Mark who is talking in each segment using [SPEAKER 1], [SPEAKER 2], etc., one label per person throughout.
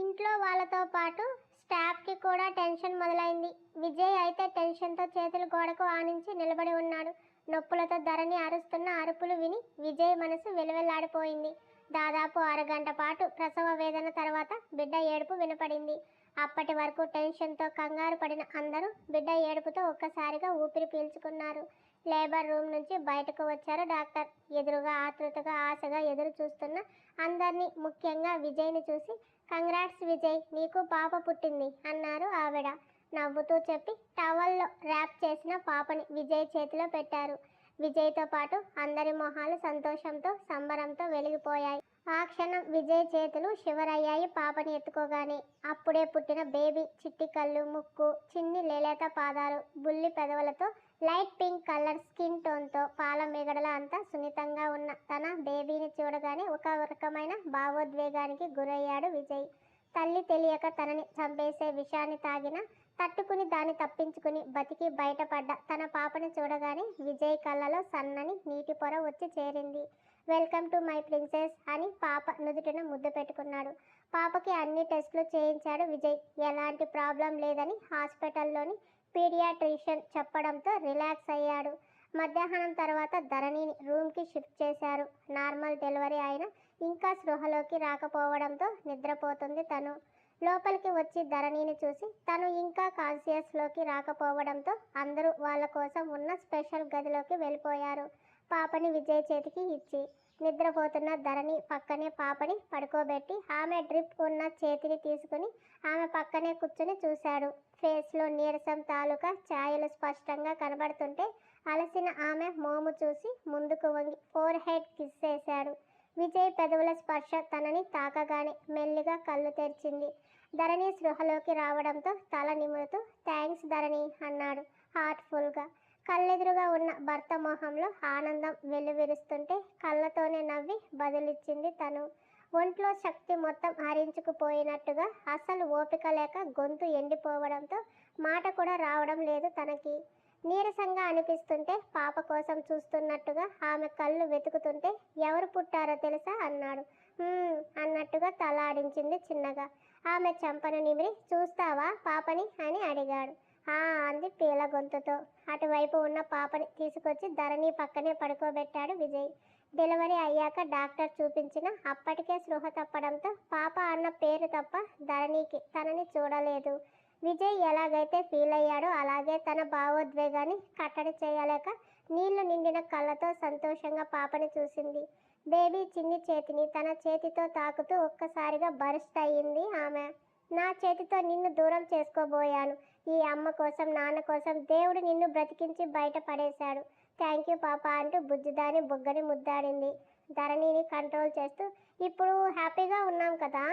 [SPEAKER 1] ఇంట్లో వాళ్ళతో పాటు స్టాఫ్కి కూడా టెన్షన్ మొదలైంది. విజయ్ అయితే టెన్షన్తో చేతులు గోడకు ఆనించి నిలబడి ఉన్నాడు. నొప్పులతో ధరణి అరుస్తున్న అరుపులు విని విజయ్ మనసు వెలువెల్లాడిపోయింది. దాదాపు అరగంట పాటు ప్రసవ వేదన తర్వాత బిడ్డ ఏడుపు వినపడింది. అప్పటి వరకు టెన్షన్తో కంగారు పడిన అందరూ బిడ్డ ఏడుపుతో ఒక్కసారిగా ఊపిరి పీల్చుకున్నారు. లేబర్ రూమ్ నుంచి బయటకు వచ్చారు డాక్టర్. ఎదురుగా ఆతృతగా ఆశగా ఎదురు చూస్తున్న అందరినీ ముఖ్యంగా విజయ్ని చూసి కంగ్రాట్స్ విజయ్ నీకు పాప పుట్టింది అన్నారు ఆవిడ. నవ్వుతూ చెప్పి టవల్లో ర్యాప్ చేసిన పాపని విజయ్ చేతిలో పెట్టారు. విజయ్తో పాటు అందరి మొహాలు సంతోషంతో సంబరంతో వెలిగిపోయాయి. ఆ క్షణం విజయ్ చేతులు శివరయ్యాయి పాపని ఎత్తుకోగానే. అప్పుడే పుట్టిన బేబీ చిట్టి కళ్ళు ముక్కు చిన్ని లేలేత పాదాలు బుల్లి పెదవులతో లైట్ పింక్ కలర్ స్కిన్ టోన్తో పాల మిగడల అంతా సున్నితంగా ఉన్న తన బేబీని చూడగానే ఒక రకమైన భావోద్వేగానికి గురయ్యాడు విజయ్. తల్లి తెలియక తనని చంపేసే విషాన్ని తాగిన తట్టుకుని దాన్ని తప్పించుకుని బతికి బయటపడ్డ తన పాపని చూడగానే విజయ్ కళ్ళలో సన్నని నీటి పొర వచ్చి చేరింది. వెల్కమ్ టు మై ప్రిన్సెస్ అని పాప నుదుటిన ముద్దు పెట్టుకున్నాడు. పాపకి అన్ని టెస్టులు చేయించాడు విజయ్. ఎలాంటి ప్రాబ్లం లేదని హాస్పిటల్లోని పీడియాట్రిషియన్ చెప్పడంతో రిలాక్స్ అయ్యాడు. మధ్యాహ్నం తర్వాత ధరణిని రూమ్కి షిఫ్ట్ చేశారు. నార్మల్ డెలివరీ అయిన ఇంకా స్పృహలోకి రాకపోవడంతో నిద్రపోతుంది తను. లోపలికి వచ్చి ధరణిని చూసి తను ఇంకా కాన్షియస్లోకి రాకపోవడంతో అందరూ వాళ్ళ కోసం ఉన్న స్పెషల్ గదిలోకి వెళ్ళిపోయారు. పాపని విజయ్ చేతికి ఇచ్చి నిద్రపోతున్న ధరణి పక్కనే పాపని పడుకోబెట్టి ఆమె డ్రిప్ ఉన్న చేతిని తీసుకుని ఆమె పక్కనే కూర్చుని చూశాడు. ఫేస్లో నీరసం తాలూకా ఛాయలు స్పష్టంగా కనబడుతుంటే అలసిన ఆమె మోము చూసి ముందుకు వంగి ఫోర్ హెడ్ కిస్ చేశాడు. విజయ్ పెదవుల స్పర్శ తనని తాకగానే మెల్లిగా కళ్ళు తెరిచింది. ధరణి స్పృహలోకి రావడంతో తల నిమురుతూ థ్యాంక్స్ ధరణి అన్నాడు హార్ట్ఫుల్గా. కళ్ళెదురుగా ఉన్న భర్త మొహంలో ఆనందం వెలువిరుస్తుంటే కళ్ళతోనే నవ్వి బదులిచ్చింది తను. ఒంట్లో శక్తి మొత్తం హరించుకుపోయినట్టుగా అసలు ఓపిక లేక గొంతు ఎండిపోవడంతో మాట కూడా రావడం లేదు తనకి. నీరసంగా అనిపిస్తుంటే పాప కోసం చూస్తున్నట్టుగా ఆమె కళ్ళు వెతుకుతుంటే ఎవరు పుట్టారో తెలుసా అన్నాడు. అన్నట్టుగా తలాడించింది చిన్నగా. ఆమె చంపను నిమిరి చూస్తావా పాపని? అని అడిగాడు. ఆ అంది పీల గొంతుతో. అటువైపు ఉన్న పాపని తీసుకొచ్చి ధరణి పక్కనే పడుకోబెట్టాడు విజయ్. డెలివరీ అయ్యాక డాక్టర్ చూపించిన అప్పటికే స్పృహ తప్పడంతో పాప అన్న పేరు తప్ప ధరణికి తనని చూడలేదు. విజయ్ ఎలాగైతే ఫీల్ అయ్యాడో అలాగే తన భావోద్వేగాన్ని కట్టడి చేయలేక నీళ్ళు నిండిన కళ్ళతో సంతోషంగా పాపని చూసింది. బేబీ చిన్ని చేతిని తన చేతితో తాకుతూ ఒక్కసారిగా బరుస్ట్ అయ్యింది ఆమె. నా చేతితో నిన్ను దూరం చేసుకోబోయాను. ఈ అమ్మ కోసం నాన్న కోసం దేవుడు నిన్ను బ్రతికించి బయట పడేశాడు థ్యాంక్ యూ పాప అంటూ బుజ్జిదాని బుగ్గని ముద్దాడింది. ధరణిని కంట్రోల్ చేస్తూ ఇప్పుడు హ్యాపీగా ఉన్నాం కదా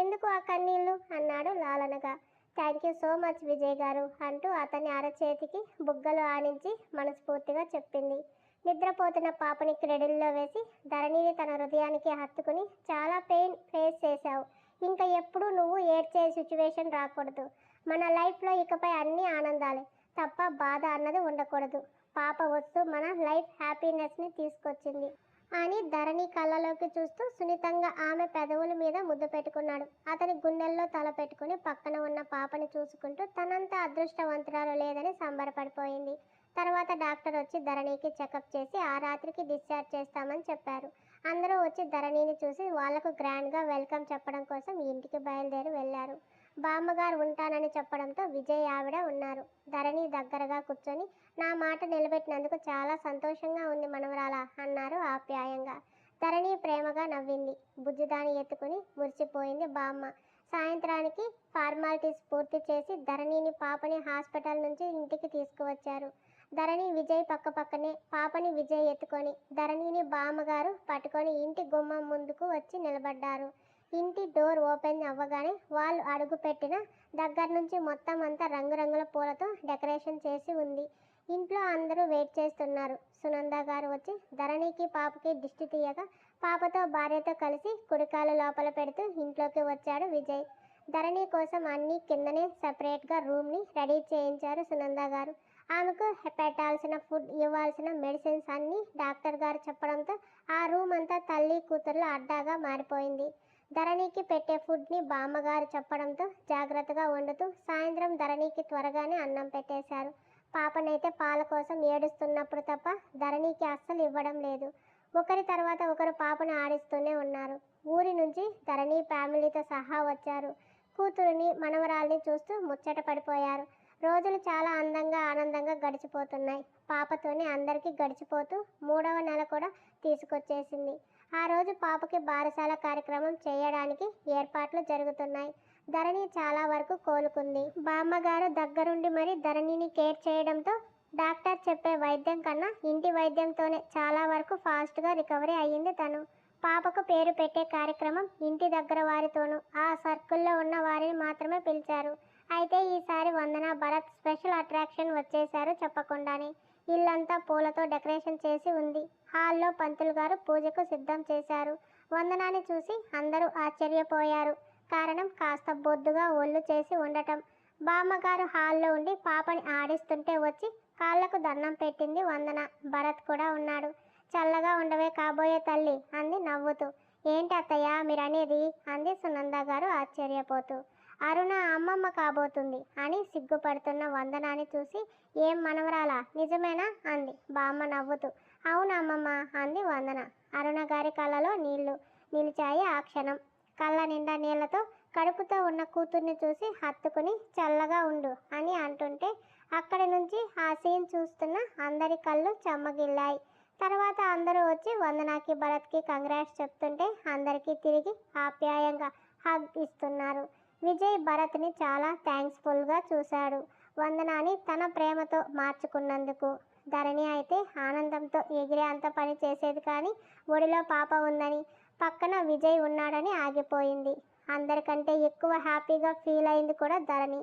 [SPEAKER 1] ఎందుకు ఆ కన్నీళ్ళు? అన్నాడు లాలనగా. Thank you so much Vijay గారు అంటూ అతని అరచేతికి బుగ్గలు ఆనించి మనస్ఫూర్తిగా చెప్పింది. నిద్రపోతున్న పాపని క్రెడిల్లో వేసి ధరణిని తన హృదయానికి హత్తుకుని చాలా పెయిన్ ఫేస్ చేశావు. ఇంకా ఎప్పుడూ నువ్వు ఏడ్చే సిచ్యువేషన్ రాకూడదు. మన లైఫ్లో ఇకపై అన్ని ఆనందాలే తప్ప బాధ అన్నది ఉండకూడదు. పాప వస్తూ మన లైఫ్ హ్యాపీనెస్ని తీసుకొచ్చింది. అని ధరణి కళ్ళలోకి చూస్తూ సున్నితంగా ఆమె పెదవుల మీద ముద్దు పెట్టుకున్నాడు. అతని గుండెల్లో తల పెట్టుకుని పక్కన ఉన్న పాపని చూసుకుంటూ తనంత అదృష్టవంతురాలు లేదని సంబరపడిపోయింది. తర్వాత డాక్టర్ వచ్చి ధరణికి చెకప్ చేసి ఆ రాత్రికి డిశ్చార్జ్ చేస్తామని చెప్పారు. అందరూ వచ్చి ధరణిని చూసి వాళ్ళకు గ్రాండ్గా వెల్కమ్ చెప్పడం కోసం ఇంటికి బయలుదేరి వెళ్ళారు. బామ్మగారు ఉంటానని చెప్పడంతో విజయ్ ఆవిడ ఉన్నారు. ధరణి దగ్గరగా కూర్చొని నా మాట నిలబెట్టినందుకు చాలా సంతోషంగా ఉంది మనవరాల అన్నారు ఆప్యాయంగా. ధరణి ప్రేమగా నవ్వింది. బుజ్జిదాని ఎత్తుకుని మురిసిపోయింది బామ్మ. సాయంత్రానికి ఫార్మాలిటీస్ పూర్తి చేసి ధరణిని పాపని హాస్పిటల్ నుంచి ఇంటికి తీసుకువచ్చారు. ధరణి విజయ్ పక్క పక్కనే పాపని విజయ్ ఎత్తుకొని ధరణిని బామ్మగారు పట్టుకొని ఇంటి గుమ్మం ముందుకు వచ్చి నిలబడ్డారు. ఇంటి డోర్ ఓపెన్ అవ్వగానే వాళ్ళు అడుగుపెట్టిన దగ్గర నుంచి మొత్తం అంతా రంగురంగుల పూలతో డెకరేషన్ చేసి ఉంది. ఇంట్లో అందరూ వెయిట్ చేస్తున్నారు. సునంద గారు వచ్చి ధరణికి పాపకి దిష్టి తీయగా పాపతో భార్యతో కలిసి కుడికాలు లోపల పెడుతూ ఇంట్లోకి వచ్చాడు విజయ్. ధరణి కోసం అన్ని కిందనే సపరేట్గా రూమ్ని రెడీ చేయించారు సునంద గారు. ఆమెకు పెట్టాల్సిన ఫుడ్ ఇవ్వాల్సిన మెడిసిన్స్ అన్నీ డాక్టర్ గారు చెప్పడంతో ఆ రూమ్ అంతా తల్లి కూతుర్ల అడ్డాగా మారిపోయింది. ధరణికి పెట్టే ఫుడ్ని బామ్మగారు చెప్పడంతో జాగ్రత్తగా వండుతూ సాయంత్రం ధరణికి త్వరగానే అన్నం పెట్టేశారు. పాపనైతే పాల కోసం ఏడుస్తున్నప్పుడు తప్ప ధరణికి అస్సలు ఇవ్వడం లేదు. ఒకరి తర్వాత ఒకరు పాపను ఆడిస్తూనే ఉన్నారు. ఊరి నుంచి ధరణి ఫ్యామిలీతో సహా వచ్చారు. కూతురుని మనవరాల్ని చూస్తూ ముచ్చట పడిపోయారు. రోజులు చాలా అందంగా ఆనందంగా గడిచిపోతున్నాయి. పాపతోనే అందరికీ గడిచిపోతూ మూడవ నెల కూడా తీసుకొచ్చేసింది. ఆ రోజు పాపకి బారసాల కార్యక్రమం చేయడానికి ఏర్పాట్లు జరుగుతున్నాయి. ధరణి చాలా వరకు కోలుకుంది. బామ్మగారు దగ్గరుండి మరి ధరణిని కేర్ చేయడంతో డాక్టర్ చెప్పే వైద్యం కన్నా ఇంటి వైద్యంతోనే చాలా వరకు ఫాస్ట్గా రికవరీ అయ్యింది తను. పాపకు పేరు పెట్టే కార్యక్రమం ఇంటి దగ్గర వారితోనూ ఆ సర్కిల్లో ఉన్న వారిని మాత్రమే పిలిచారు. అయితే ఈసారి వందన భరత్ స్పెషల్ అట్రాక్షన్ వచ్చేశారు చెప్పకుండానే. ఇల్లంతా పూలతో డెకరేషన్ చేసి ఉంది. హాల్లో పంతులు గారు పూజకు సిద్ధం చేశారు. వందనాన్ని చూసి అందరూ ఆశ్చర్యపోయారు. కారణం కాస్త బొద్దుగా ఒళ్ళు చేసి ఉండటం. బామ్మగారు హాల్లో ఉండి పాపని ఆడిస్తుంటే వచ్చి కాళ్ళకు దండం పెట్టింది వందన. భరత్ కూడా ఉన్నాడు. చల్లగా ఉండవే కాబోయే తల్లి అంది నవ్వుతూ. ఏంటి అత్తయ్య మీరనేది అంది సునంద గారు ఆశ్చర్యపోతూ. అరుణ అమ్మమ్మ కాబోతుంది అని సిగ్గుపడుతున్న వందనాన్ని చూసి ఏం మనవరాలా? నిజమేనా? అంది. బామ్మ నవ్వుతూ. అవును అమ్మమ్మ? అంది వందన. అరుణ గారి కళ్ళలో నీళ్ళు నిలిచాయి ఆ క్షణం. కళ్ళ నిండా నీళ్ళతో కడుపుతో ఉన్న కూతుర్ని చూసి హత్తుకుని చల్లగా ఉండు అని అంటుంటే అక్కడి నుంచి ఆ సీన్ చూస్తున్న అందరి కళ్ళు చెమ్మగిల్లాయి. తర్వాత అందరూ వచ్చి వందనాకి భరత్కి కంగ్రాట్స్ చెప్తుంటే అందరికీ తిరిగి ఆప్యాయంగా హగ్ ఇస్తున్నారు. విజయ్ భరత్ని చాలా థ్యాంక్స్ఫుల్గా చూశాడు. వందనాన్ని తన ప్రేమతో మార్చుకున్నందుకు. ధరణి అయితే ఆనందంతో ఎగిరే అంత పని చేసేది కానీ ఒడిలో పాప ఉందని పక్కన విజయ్ ఉన్నాడని ఆగిపోయింది. అందరికంటే ఎక్కువ హ్యాపీగా ఫీల్ అయింది కూడా ధరణి.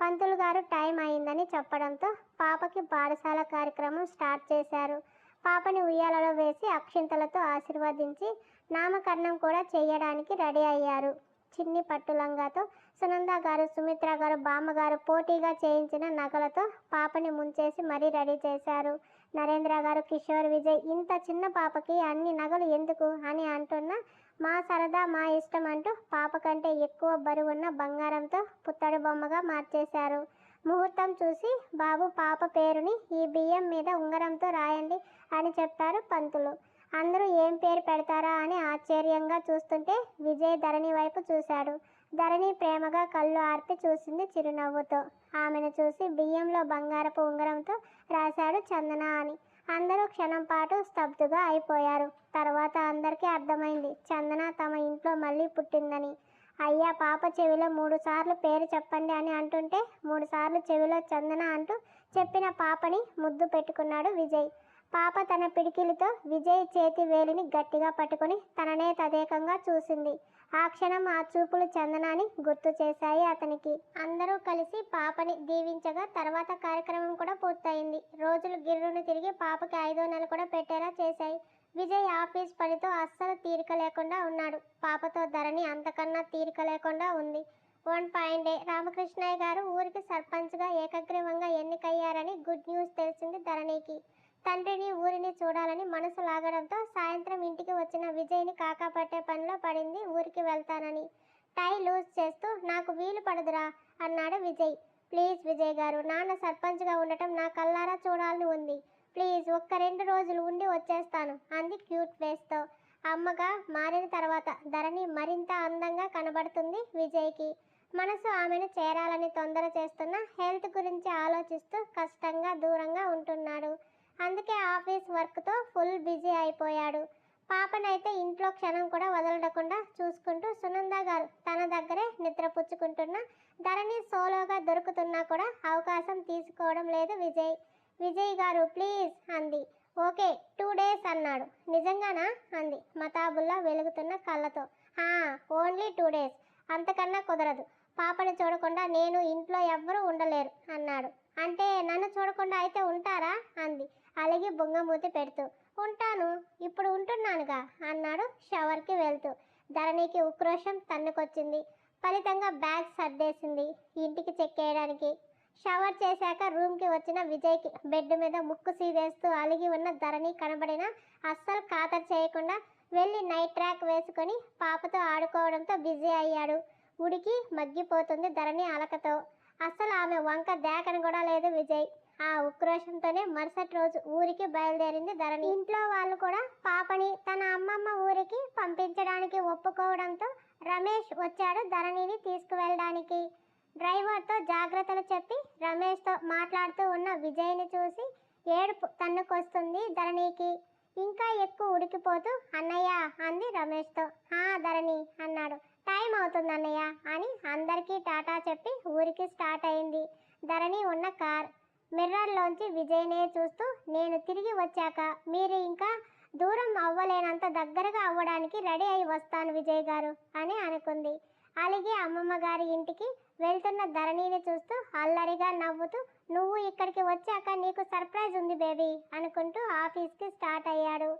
[SPEAKER 1] పంతులు గారు టైం అయిందని చెప్పడంతో పాపకి పాఠశాల కార్యక్రమం స్టార్ట్ చేశారు. పాపని ఉయ్యాలలో వేసి అక్షింతలతో ఆశీర్వదించి నామకరణం కూడా చేయడానికి రెడీ అయ్యారు. చిన్ని పట్టులంగాతో సునంద గారు సుమిత్ర గారు బామ్మగారు పోటీగా చేయించిన నగలతో పాపని ముంచేసి మరీ రెడీ చేశారు. నరేంద్ర గారు కిషోర్ విజయ్ ఇంత చిన్న పాపకి అన్ని నగలు ఎందుకు అని అంటున్న మా సరదా మా ఇష్టం అంటూ పాప కంటే ఎక్కువ బరువున్న బంగారంతో పుత్తడి బొమ్మగా మార్చేశారు. ముహూర్తం చూసి బాబు పాప పేరుని ఈ బియ్యం మీద ఉంగరంతో రాయండి అని చెప్పారు పంతులు. అందరూ ఏం పేరు పెడతారా అని ఆశ్చర్యంగా చూస్తుంటే విజయ్ ధరణి వైపు చూశాడు. ధరణి ప్రేమగా కళ్ళు ఆర్పి చూసింది చిరునవ్వుతో. ఆమెను చూసి బియ్యంలో బంగారపు ఉంగరంతో రాశాడు చందన అని. అందరూ క్షణం పాటు స్తబ్దుగా అయిపోయారు. తర్వాత అందరికీ అర్థమైంది చందన తమ ఇంట్లో మళ్ళీ పుట్టిందని. అయ్యా పాప చెవిలో మూడు సార్లు పేరు చెప్పండి అని అంటుంటే మూడు సార్లు చెవిలో చందన అంటూ చెప్పిన పాపని ముద్దు పెట్టుకున్నాడు విజయ్. పాప తన పిడికిలితో విజయ్ చేతి వేలిని గట్టిగా పట్టుకుని తననే తదేకంగా చూసింది. ఆ క్షణం ఆ చూపులు చందనాన్ని గుర్తు చేశాయి అతనికి. అందరూ కలిసి పాపని దీవించగా తర్వాత కార్యక్రమం కూడా పూర్తయింది. రోజులు గిర్రును తిరిగి పాపకి ఐదో నెల కూడా పెట్టేలా చేశాయి. విజయ్ ఆఫీస్ పనితో అస్సలు తీరిక లేకుండా ఉన్నాడు. పాపతో ధరణి అంతకన్నా తీరిక లేకుండా ఉంది. వన్ పాయింట్ రామకృష్ణయ్య గారు ఊరికి సర్పంచ్గా ఏకగ్రీవంగా ఎన్నికయ్యారని గుడ్ న్యూస్ తెలిసింది ధరణికి. తండ్రిని ఊరిని చూడాలని మనసు లాగడంతో సాయంత్రం ఇంటికి వచ్చిన విజయ్ని కాకాపట్టే పనిలో పడింది ఊరికి వెళ్తానని. టై లూజ్ చేస్తూ నాకు వీలు పడదురా అన్నాడు విజయ్. ప్లీజ్ విజయ్ గారు నాన్న సర్పంచ్గా ఉండటం నా కల్లారా చూడాలని ఉంది. ప్లీజ్ ఒక్క రెండు రోజులు ఉండి వచ్చేస్తాను అంది క్యూట్ ఫేస్తో అమ్మగా మారిన తర్వాత ధరణి మరింత అందంగా కనబడుతుంది విజయ్కి. మనసు ఆమెను చేరాలని తొందర చేస్తున్న హెల్త్ గురించి ఆలోచిస్తూ కష్టంగా దూరంగా ఉంటున్నాడు. అందుకే ఆఫీస్ వర్క్తో ఫుల్ బిజీ అయిపోయాడు. పాపనైతే ఇంట్లో క్షణం కూడా వదలకుండా చూసుకుంటూ సునంద గారు తన దగ్గరే నిద్రపుచ్చుకుంటున్న ధరణి సోలోగా దొరుకుతున్నా కూడా అవకాశం తీసుకోవడం లేదు విజయ్. విజయ్ గారు ప్లీజ్ అంది. ఓకే టూ డేస్ అన్నాడు. నిజంగానా? అంది మతాబుల్లా వెలుగుతున్న కళ్ళతో. Only two days. అంతకన్నా కుదరదు. పాపని చూడకుండా నేను ఇంట్లో ఎవ్వరూ ఉండలేరు అన్నాడు. అంటే నన్ను చూడకుండా అయితే ఉంటారా? అంది. అలిగి బొంగమూతి పెడుతూ ఉంటాను ఇప్పుడు ఉంటున్నానుగా అన్నాడు షవర్కి వెళ్తూ. ధరణికి ఉక్రోషం తన్నుకొచ్చింది. ఫలితంగా బ్యాగ్ సర్దేసింది ఇంటికి చెక్కేయడానికి. షవర్ చేశాక రూమ్కి వచ్చిన విజయ్కి బెడ్ మీద ముక్కు సీదేస్తూ అలిగి ఉన్న ధరణి కనబడిన అస్సలు ఖాతరు చేయకుండా వెళ్ళి నైట్ ట్రాక్ వేసుకొని పాపతో ఆడుకోవడంతో బిజీ అయ్యాడు. ఉడికి మగ్గిపోతుంది ధరణి అలకతో. అస్సలు ఆమె వంక దేకను కూడా లేదు విజయ్. ఆ ఉక్రోషంతోనే మరుసటి రోజు ఊరికి బయలుదేరింది ధరణి. ఇంట్లో వాళ్ళు కూడా పాపని తన అమ్మమ్మ ఊరికి పంపించడానికి ఒప్పుకోవడంతో రమేష్ వచ్చాడు ధరణిని తీసుకువెళ్ళడానికి. డ్రైవర్తో జాగ్రత్తలు చెప్పి రమేష్తో మాట్లాడుతూ ఉన్న విజయ్ని చూసి ఏడుపు తన్నుకొస్తుంది ధరణికి. ఇంకా ఎక్కువ ఉడికిపోతూ అన్నయ్య అంది రమేష్తో. హా ధరణి అన్నాడు. టైం అవుతుంది అన్నయ్య అని అందరికీ టాటా చెప్పి ఊరికి స్టార్ట్ అయింది. ధరణి ఉన్న కార్ మిర్రర్లోంచి విజయ్నే చూస్తూ నేను తిరిగి వచ్చాక మీరు ఇంకా దూరం అవ్వలేనంత దగ్గరగా అవ్వడానికి రెడీ అయి వస్తాను విజయ్ గారు అని అనుకుంది. అలాగే అమ్మమ్మ గారి ఇంటికి వెళ్తున్న ధరణిని చూస్తూ అల్లరిగా నవ్వుతూ నువ్వు ఇక్కడికి వచ్చాక నీకు సర్ప్రైజ్ ఉంది బేబీ అనుకుంటూ ఆఫీస్కి స్టార్ట్ అయ్యాడు.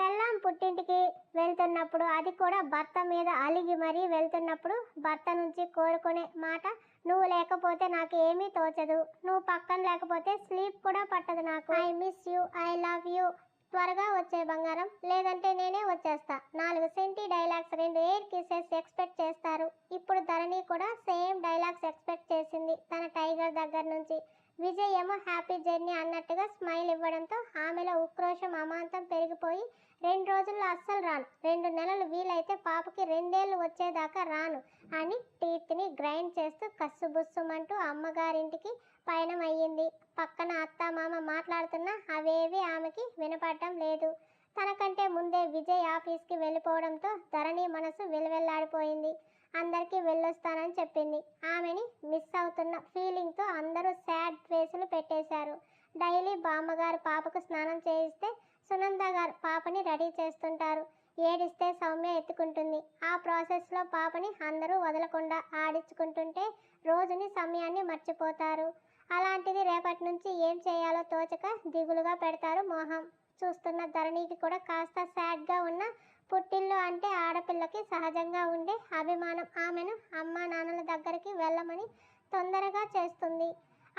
[SPEAKER 1] పెళ్ళాం పుట్టింటికి వెళ్తున్నప్పుడు అది కూడా భర్త మీద అలిగి మరీ వెళ్తున్నప్పుడు భర్త నుంచి కోరుకునే మాట నువ్వు లేకపోతే నాకు ఏమీ తోచదు. నువ్వు పక్కన లేకపోతే స్లీప్ కూడా పట్టదు నాకు. I miss you I love you త్వరగా వచ్చే బంగారం లేదంటే నేనే వచ్చేస్తా. నాలుగు సెంటీ డైలాగ్స్ రెండు ఎయిర్ కిసెస్ ఎక్స్పెక్ట్ చేస్తారు. ఇప్పుడు ధరణి కూడా సేమ్ డైలాగ్స్ ఎక్స్పెక్ట్ చేసింది తన టైగర్ దగ్గర నుంచి. విజయ్ ఏమో హ్యాపీ జర్నీ అన్నట్టుగా స్మైల్ ఇవ్వడంతో ఆమెలో ఉక్రోషం అమాంతం పెరిగిపోయి రెండు రోజుల్లో అస్సలు రాను. రెండు నెలలు వీలైతే పాపకి రెండేళ్ళు వచ్చేదాకా రాను అని టీత్ని గ్రైండ్ చేస్తూ కస్సుబుస్సుమంటూ అమ్మగారింటికి పయనం అయ్యింది. పక్కన అత్త మామ మాట్లాడుతున్నా అవేవి ఆమెకి వినపడటం లేదు. తనకంటే ముందే విజయ్ ఆఫీస్కి వెళ్ళిపోవడంతో ధరణి మనసు వెలువెల్లాడిపోయింది. అందరికీ వెళ్ళొస్తానని చెప్పింది. ఆమెని మిస్ అవుతున్న ఫీలింగ్తో అందరూ సాడ్ ఫేసులు పెట్టేశారు. డైలీ బామ్మగారు పాపకు స్నానం చేయిస్తే సునంద గారు పాపని రెడీ చేస్తుంటారు. ఏడిస్తే సౌమ్య ఎత్తుకుంటుంది. ఆ ప్రాసెస్లో పాపని అందరూ వదలకుండా ఆడించుకుంటుంటే రోజుని సమయాన్ని మర్చిపోతారు. అలాంటిది రేపటి నుంచి ఏం చేయాలో తోచక దిగులుగా పెడతారు మోహం. చూస్తున్న ధరణికి కూడా కాస్త సాడ్గా ఉన్న పుట్టిల్లు అంటే ఆడపిల్లకి సహజంగా ఉండే అభిమానం. ఆమెను అమ్మా నాన్నల దగ్గరికి వెళ్ళమని తొందరగా చేస్తుంది.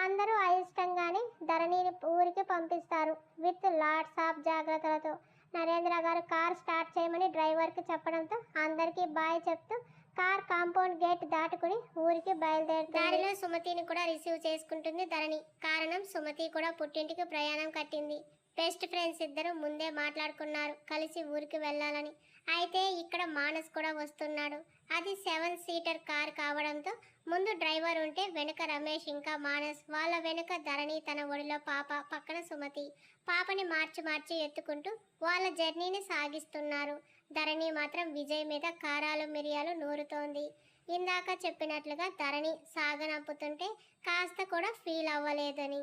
[SPEAKER 1] అందరూ అయిష్టంగానే ధరణిని ఊరికి పంపిస్తారు. విత్ లాట్స్ ఆఫ్ జాగ్రత్తలతో. నరేంద్ర గారు కార్ స్టార్ట్ చేయమని డ్రైవర్కి చెప్పడంతో అందరికీ బాయ్ చెప్తూ కార్ కాంపౌండ్ గేట్ దాటుకుని ఊరికి బయలుదేరుతుంది. దారిలో సుమతిని కూడా రిసీవ్ చేసుకుంటుంది ధరణి. కారణం సుమతి కూడా పుట్టింటికి ప్రయాణం కట్టింది. బెస్ట్ ఫ్రెండ్స్ ఇద్దరు ముందే మాట్లాడుకున్నారు కలిసి ఊరికి వెళ్ళాలని. అయితే ఇక్కడ మానస్ కూడా వస్తున్నాడు. అది సెవెన్ సీటర్ కార్ కావడంతో ముందు డ్రైవర్ ఉంటే వెనుక రమేష్ ఇంకా మానస్. వాళ్ళ వెనుక ధరణి తన ఒడిలో పాప పక్కన సుమతి. పాపని మార్చి మార్చి ఎత్తుకుంటూ వాళ్ళ జర్నీని సాగిస్తున్నారు. ధరణి మాత్రం విజయ్ మీద కారాలు మిరియాలు నూరుతోంది. ఇందాక చెప్పినట్లుగా ధరణి సాగనంపుతుంటే కాస్త కూడా ఫీల్ అవ్వలేదని.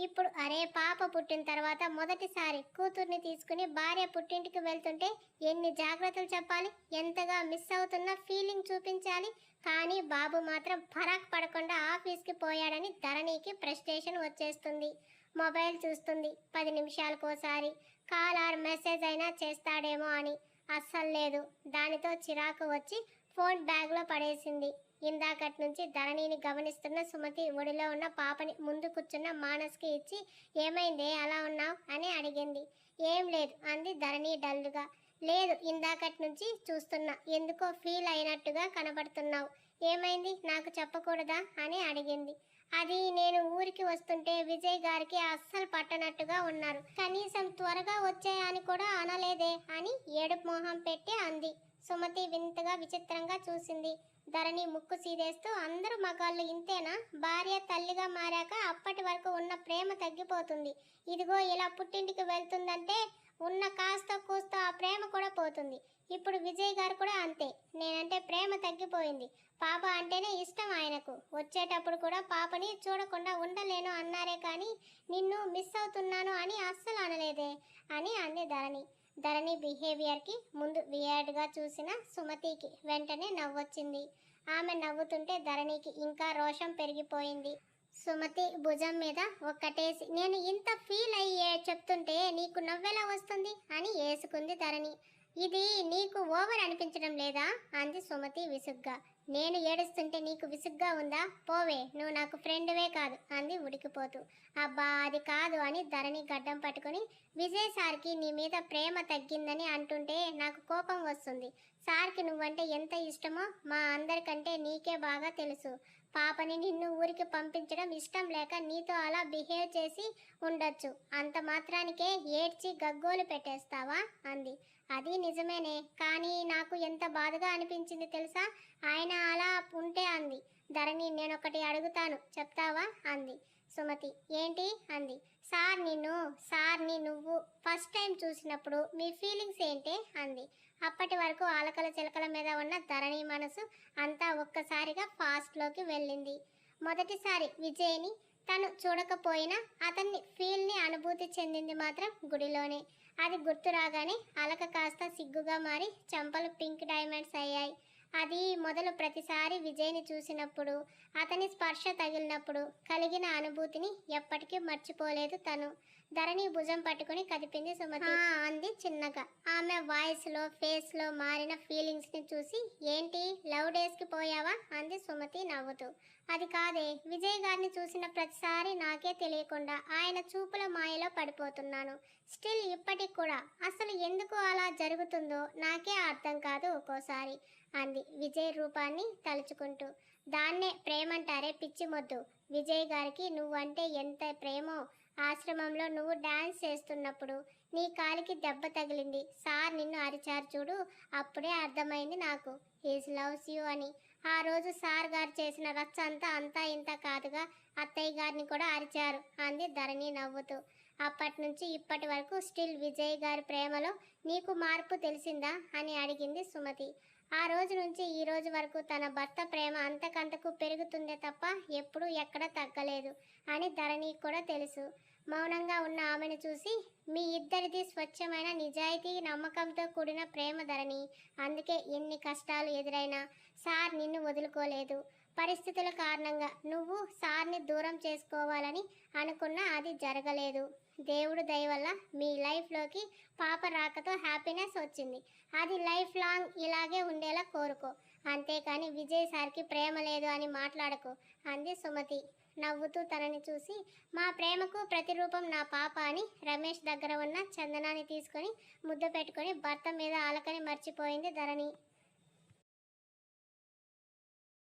[SPEAKER 1] ఇప్పుడు అరే పాప పుట్టిన తర్వాత మొదటిసారి కూతుర్ని తీసుకుని భార్య పుట్టింటికి వెళ్తుంటే ఎన్ని జాగ్రత్తలు చెప్పాలి? ఎంతగా మిస్ అవుతున్న ఫీలింగ్ చూపించాలి? కానీ బాబు మాత్రం ఫరాక్ పడకుండా ఆఫీస్కి పోయాడని ధరణికి ఫ్రస్ట్రేషన్ వచ్చేస్తుంది. మొబైల్ చూస్తుంది పది నిమిషాలకోసారి కాల్ ఆర్ మెసేజ్ అయినా చేస్తాడేమో అని. అస్సలు లేదు. దానితో చిరాకు వచ్చి ఫోన్ బ్యాగ్లో పడేసింది. ఇందాకటి నుంచి ధరణిని గమనిస్తున్న సుమతి ఒడిలో ఉన్న పాపని ముందు కూర్చున్న మానస్కి ఇచ్చి ఏమైంది? అలా ఉన్నావు? అని అడిగింది. ఏం లేదు అంది ధరణి డల్గా. లేదు ఇందాకటి నుంచి చూస్తున్నా. ఎందుకో ఫీల్ అయినట్టుగా కనబడుతున్నావు. ఏమైంది? నాకు చెప్పకూడదా? అని అడిగింది. అది నేను ఊరికి వస్తుంటే విజయ్ గారికి అస్సలు పట్టనట్టుగా ఉన్నారు. కనీసం త్వరగా వచ్చాయని కూడా అనలేదే అని ఏడుపు మొహం పెట్టి అంది. సుమతి వింతగా విచిత్రంగా చూసింది. ధరణి ముక్కు సీదేస్తూ అందరూ మగాళ్ళు ఇంతేనా? భార్య తల్లిగా మారాక అప్పటి వరకు ఉన్న ప్రేమ తగ్గిపోతుంది. ఇదిగో ఇలా పుట్టింటికి వెళ్తుందంటే ఉన్న కాస్త కూస్త ఆ ప్రేమ కూడా పోతుంది. ఇప్పుడు విజయ్ గారు కూడా అంతే. నేనంటే ప్రేమ తగ్గిపోయింది. పాప అంటేనే ఇష్టం ఆయనకు. వచ్చేటప్పుడు కూడా పాపని చూడకుండా ఉండలేను అన్నారే కానీ నిన్ను మిస్ అవుతున్నాను అని అస్సలు అనలేదే అని అంది ధరణి. ధరణి బిహేవియర్కి ముందు వియర్డ్గా చూసిన సుమతికి వెంటనే నవ్వొచ్చింది. ఆమె నవ్వుతుంటే ధరణికి ఇంకా రోషం పెరిగిపోయింది. సుమతి భుజం మీద ఒక్కటేసి నేను ఇంత ఫీల్ అయ్యే చెప్తుంటే నీకు నవ్వెలా వస్తుంది? అని వేసుకుంది ధరణి. ఇది నీకు ఓవర్ అనిపించడం లేదా? అంది సుమతి విసుగ్గా. నేను ఏడుస్తుంటే నీకు విసుగ్గా ఉందా? పోవే నువ్వు నాకు ఫ్రెండ్వే కాదు అంది ఉడికిపోతూ. అబ్బా అది కాదు అని ధరణి గడ్డం పట్టుకొని విజయ్ సార్కి నీ మీద ప్రేమ తగ్గిందని అంటుంటే నాకు కోపం వస్తుంది. సార్కి నువ్వంటే ఎంత ఇష్టమో మా అందరికంటే నీకే బాగా తెలుసు. పాపని నిన్ను ఊరికి పంపించడం ఇష్టం లేక నీతో అలా బిహేవ్ చేసి ఉండొచ్చు. అంత మాత్రానికే ఏడ్చి గగ్గోలు పెట్టేస్తావా? అంది. అది నిజమేనే. కానీ నాకు ఎంత బాధగా అనిపించింది తెలుసా? ఆయన అలా ఉంటే అంది. ధరణి నేనొకటి అడుగుతాను. చెప్తావా? అంది. సుమతి ఏంటి? అంది. సార్ నిన్ను సార్ని నువ్వు ఫస్ట్ టైం చూసినప్పుడు మీ ఫీలింగ్స్ ఏంటి? అంది. అప్పటి వరకు ఆలకల చిలకల మీద ఉన్న ధరణి మనసు అంతా ఒక్కసారిగా ఫాస్ట్లోకి వెళ్ళింది. మొదటిసారి విజయ్ని తను చూడకపోయినా అతన్ని ఫీల్ని అనుభూతి చెందింది మాత్రం గుడిలోనే. అది గుర్తు రాగానే అలక కాస్త సిగ్గుగా మారి చంపలు పింక్ డైమండ్స్ అయ్యాయి. అది మొదలు ప్రతిసారి విజయ్ని చూసినప్పుడు అతని స్పర్శ తగిలినప్పుడు కలిగిన అనుభూతిని ఎప్పటికీ మర్చిపోలేదు తను. ధరణి భుజం పట్టుకుని కదిపింది సుమతి. అంది చిన్నగా. ఆమె వాయిస్లో ఫేస్లో మారిన ఫీలింగ్స్ని చూసి ఏంటి లవ్ డేస్కి పోయావా? అంది సుమతి నవ్వుతూ. అది కాదే విజయ్ గారిని చూసిన ప్రతిసారి నాకే తెలియకుండా ఆయన చూపుల మాయలో పడిపోతున్నాను. స్టిల్ ఇప్పటికి కూడా అసలు ఎందుకు అలా జరుగుతుందో నాకే అర్థం కాదు ఒక్కోసారి అంది విజయ్ రూపాన్ని తలుచుకుంటూ. దాన్నే ప్రేమంటారే పిచ్చి మొద్దు విజయ్ గారికి నువ్వంటే ఎంత ప్రేమో ఆశ్రమంలో నువ్వు డాన్స్ చేస్తున్నప్పుడు నీ కాలికి దెబ్బ తగిలింది. సార్ నిన్ను అరిచారు చూడు అప్పుడే అర్థమైంది నాకు. హీస్ లవ్స్ యూ అని. ఆ రోజు సార్ గారు చేసిన రచ్చ అంతా అంతా ఇంత కాదుగా అత్తయ్య గారిని కూడా అరిచారు అంది ధరణి నవ్వుతూ. అప్పటి నుంచి ఇప్పటి వరకు స్టిల్ విజయ్ గారి ప్రేమలో నీకు మార్పు తెలిసిందా అని అడిగింది సుమతి. ఆ రోజు నుంచి ఈ రోజు వరకు తన భర్త ప్రేమ అంతకంతకు పెరుగుతుందే తప్ప ఎప్పుడూ ఎక్కడ తగ్గలేదు అని ధరణి కూడా తెలుసు. మౌనంగా ఉన్న ఆమెను చూసి మీ ఇద్దరిది స్వచ్ఛమైన నిజాయితీ నమ్మకంతో కూడిన ప్రేమధరణి అందుకే ఎన్ని కష్టాలు ఎదురైనా సార్ నిన్ను వదులుకోలేదు. పరిస్థితుల కారణంగా నువ్వు సార్ని దూరం చేసుకోవాలని అనుకున్నా అది జరగలేదు. దేవుడు దయ వల్ల మీ లైఫ్లోకి పాప రాకతో హ్యాపీనెస్ వచ్చింది. అది లైఫ్ లాంగ్ ఇలాగే ఉండేలా కోరుకో. అంతేకాని విజయ్ సార్కి ప్రేమ లేదు అని మాట్లాడకు అంది సుమతి. నవ్వుతూ తనని చూసి మా ప్రేమకు ప్రతిరూపం నా పాప అని రమేష్ దగ్గర ఉన్న చందనాన్ని తీసుకొని ముద్ద పెట్టుకొని భర్త మీద ఆలకని మర్చిపోయింది ధరణి.